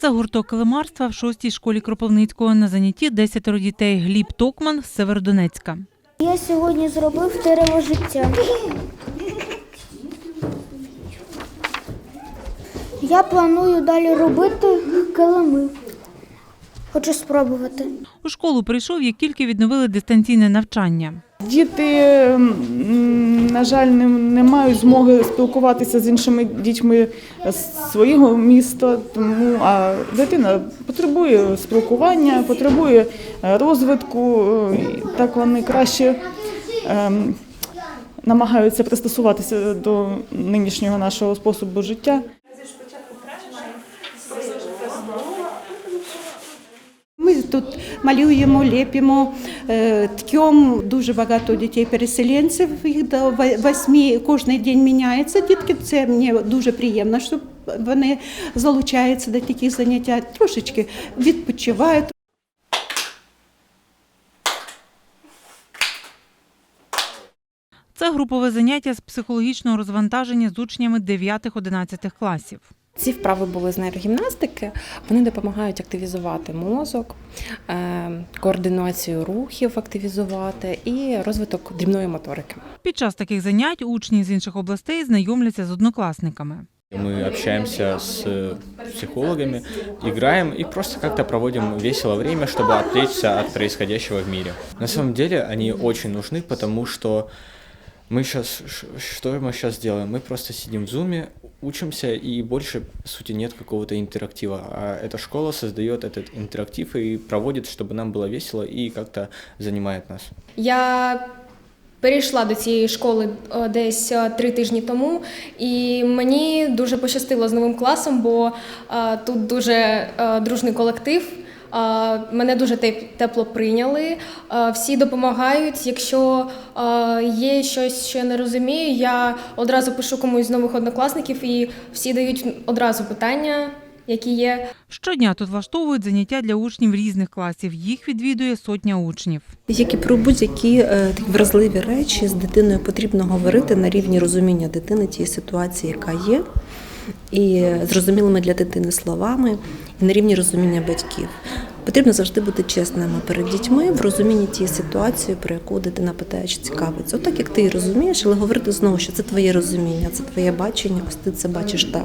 Це гурток килимарства в шостій школі Кропивницького. На занятті 10 дітей. Гліб Токман з Северодонецька. Я сьогодні зробив дерево життя. Я планую далі робити килими. Хочу спробувати. У школу прийшов, як тільки відновили дистанційне навчання. Діти, на жаль, не, не мають змоги спілкуватися з іншими дітьми з свого міста, тому а дитина потребує спілкування, потребує е, розвитку. е, і Так вони краще ем, намагаються пристосуватися до нинішнього нашого способу життя. Тут малюємо, ліпимо, е, ткем. Дуже багато дітей-переселенців, їх до восьми, кожен день міняється. Дітки, це мені дуже приємно, що вони залучаються до таких занять, трошечки відпочивають. Це групове заняття з психологічного розвантаження з учнями 9-11 класів. Ці вправи були з нейрогімнастики. Вони допомагають активізувати мозок, е, координацію рухів активізувати і розвиток дрібної моторики. Під час таких занять учні з інших областей знайомляться з однокласниками. Мы общаемся с э, психологами, играем и просто как-то проводим весело время, чтобы отвлечься от происходящего в мире. На самом деле они очень нужны, потому что мы сейчас, что мы сейчас делаем? Мы просто сидим в зуме, учимся и больше, по сути, нет какого-то интерактива. А эта школа создает этот интерактив и проводит, чтобы нам было весело и как-то занимает нас. Я перейшла до цієї школи е, десь е, три тижні тому, і мені дуже пощастило з новим класом, бо е, тут дуже е, дружний колектив. е, Мене дуже тепло прийняли. е, Всі допомагають. Якщо е, є щось, що я не розумію, я одразу пишу комусь з нових однокласників, і всі дають одразу питання, які є. Щодня тут влаштовують заняття для учнів різних класів. Їх відвідує сотня учнів. Як і про будь-які е, такі вразливі речі з дитиною потрібно говорити на рівні розуміння дитини тієї ситуації, яка є, і зрозумілими для дитини словами, і на рівні розуміння батьків. Потрібно завжди бути чесними перед дітьми в розумінні тієї ситуації, про яку дитина питає чи цікавиться. Отак, як ти її розумієш, але говорити знову, що це твоє розуміння, це твоє бачення, ось ти це бачиш так.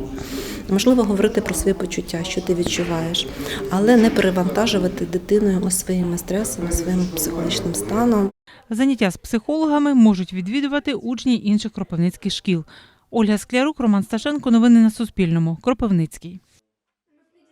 Можливо, говорити про свої почуття, що ти відчуваєш, але не перевантажувати дитиною своїми стресами, своїм психологічним станом. Заняття з психологами можуть відвідувати учні інших кропивницьких шкіл. Ольга Склярук, Роман Сташенко. Новини на Суспільному. Кропивницький.